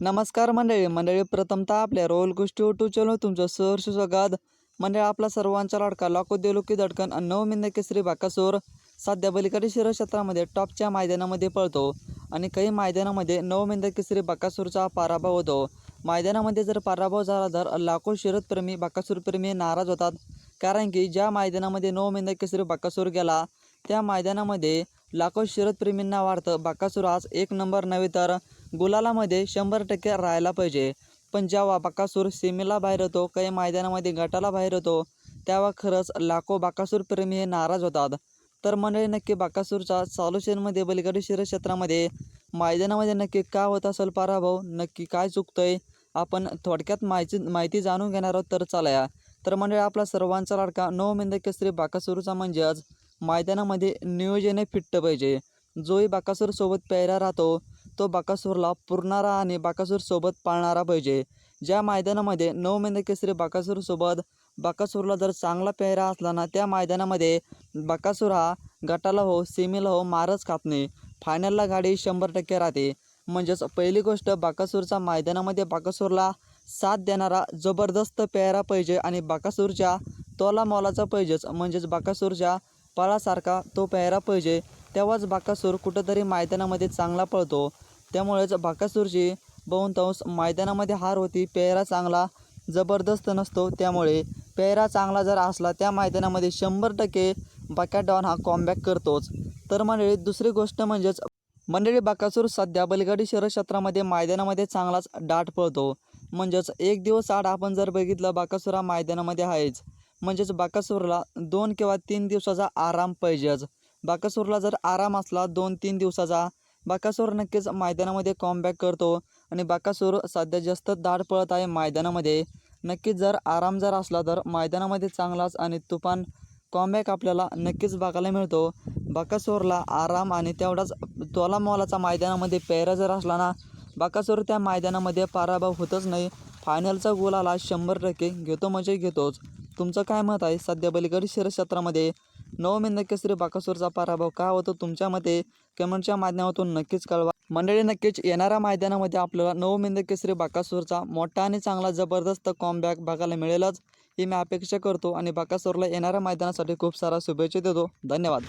नमस्कार मंडळी. मंडळी प्रथमतः आपल्या रोल गोष्टी ओटू चॅनल तुमचं सर सुस्वागत मंडळी आपला सर्वांचा लाडका लाखो देलुकी दडकन नवमिंद केसरी बाकासूर सध्या बलिकडे शिर क्षेत्रामध्ये टॉपच्या मैदानामध्ये पळतो आणि काही मैदानामध्ये नवमिंद केसरी बाकासूरचा पराभव होतो. मैदानामध्ये जर पराभव झाला तर लाखो शिरदप्रेमी बाकासूरप्रेमी नाराज होतात. कारण की ज्या मैदानामध्ये नवमिंद केसरी बाकासूर गेला त्या मैदानामध्ये लाखो शर्यतप्रेमींना वाटतं बाकासूर आज एक नंबर नव्हे तर गुलालामध्ये शंभर टक्के राहायला पाहिजे. पण जेव्हा बाकासूर सीमेला बाहेर होतो काही मैदानामध्ये गटाला बाहेर होतो तेव्हा खरंच लाखो बाकासूर प्रेमी हे नाराज होतात. तर मंडळी नक्की बाकासूरचा चालू शेरमध्ये बलिकडे शिर क्षेत्रामध्ये मैदानामध्ये नक्की का होत असेल पराभव नक्की काय चुकतंय आपण थोडक्यात माहिती माहिती जाणून घेणार आहोत तर चालया. तर मंडळी आपला सर्वांचा लाडका नऊ मिंद केसरी बाकासूरचा म्हणजेच मैदानामध्ये नियोजने फिट्ट पाहिजे. जोही बाकासूरसोबत प्यायला राहतो तो बाकासूरला पुरणारा आणि बाकासूरसोबत पाळणारा पाहिजे. ज्या मैदानामध्ये नऊ महिने केसरी बाकासूरसोबत बाकासूरला जर चांगला पेहरा असला ना त्या मैदानामध्ये बाकासूर हा गटाला हो सेमीला हो मारच खात नाही. फायनलला गाडी शंभर टक्के राहते. म्हणजेच पहिली गोष्ट बाकासूरचा मैदानामध्ये बाकासूरला साथ देणारा जबरदस्त पेहरा पाहिजे आणि बाकासूरच्या तोला मोलाचा पाहिजेच. म्हणजेच बाकासूरच्या पळासारखा तो पेहरा पाहिजे तेव्हाच बाकासूर कुठंतरी मैदानामध्ये चांगला पळतो. त्यामुळेच बाकासूरची बहुतांश मैदानामध्ये हार होती पेहरा चांगला जबरदस्त नसतो त्यामुळे. पेहरा चांगला जर असला त्या मैदानामध्ये शंभर टक्के बाकाडॉन हा कॉमबॅक करतोच. तर मंडळी दुसरी गोष्ट म्हणजेच मंडळी बाकासूर सध्या बलगाडी शहर क्षेत्रामध्ये मैदानामध्ये चांगलाच डाट पळतो. म्हणजेच एक दिवस आड आपण जर बघितलं बाकासूर हा मैदानामध्ये आहेच. म्हणजेच बाकासूरला दोन किंवा तीन दिवसाचा आराम पाहिजेच. बाकासूरला जर आराम असला दोन तीन दिवसाचा बाकासूर नक्कीच मैदानामध्ये कॉमबॅक करतो आणि बाकासूर सध्या जास्त दाट पळत आहे मैदानामध्ये. नक्कीच जर आराम जर असला तर मैदानामध्ये चांगलाच आणि तुफान कॉमबॅक आपल्याला नक्कीच बघायला मिळतो. बाकासूरला आराम आणि तेवढाच तोला मोलाचा मैदानामध्ये पेहरा जर असला ना बाकासूर त्या मैदानामध्ये पराभव होतच नाही. फायनलचा गोल आला शंभर टक्के घेतो म्हणजे घेतोच. तुमचं काय मत आहे? सध्या बलिगडी शिरक्षेत्रामध्ये क्षेत्रामध्ये केसरी बाकासूरचा पराभव का होतो तुमच्या मते? कमेंटच्या माध्यमातून नक्कीच कळवा. मंडळी नक्कीच येणाऱ्या मैदानामध्ये आपल्याला नवमेंद केसरी बाकासूरचा मोठा आणि चांगला जबरदस्त कॉमबॅक बघायला मिळेलच ही मी अपेक्षा करतो आणि बाकासूरला येणाऱ्या मैदानासाठी खूप सारा शुभेच्छा देतो. धन्यवाद.